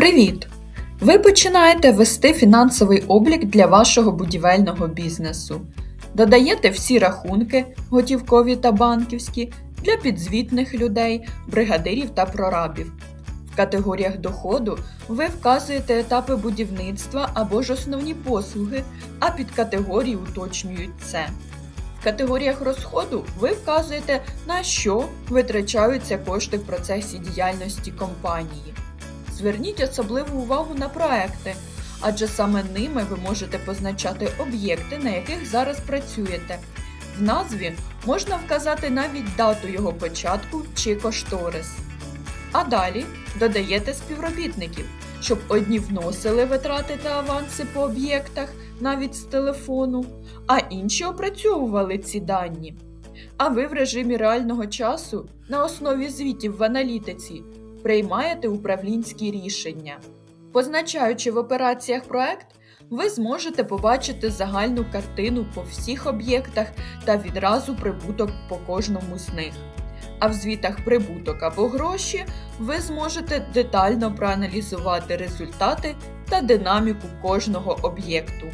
Привіт! Ви починаєте вести фінансовий облік для вашого будівельного бізнесу. Додаєте всі рахунки, готівкові та банківські, для підзвітних людей, бригадирів та прорабів. В категоріях доходу ви вказуєте етапи будівництва або ж основні послуги, а під категорії уточнюють це. В категоріях розходу ви вказуєте, на що витрачаються кошти в процесі діяльності компанії. Зверніть особливу увагу на проекти, адже саме ними ви можете позначати об'єкти, на яких зараз працюєте. В назві можна вказати навіть дату його початку чи кошторис. А далі додаєте співробітників, щоб одні вносили витрати та аванси по об'єктах навіть з телефону, а інші опрацьовували ці дані. А ви в режимі реального часу на основі звітів в аналітиці приймаєте управлінські рішення. Позначаючи в операціях проект, ви зможете побачити загальну картину по всіх об'єктах та відразу прибуток по кожному з них. А в звітах прибуток або гроші ви зможете детально проаналізувати результати та динаміку кожного об'єкту.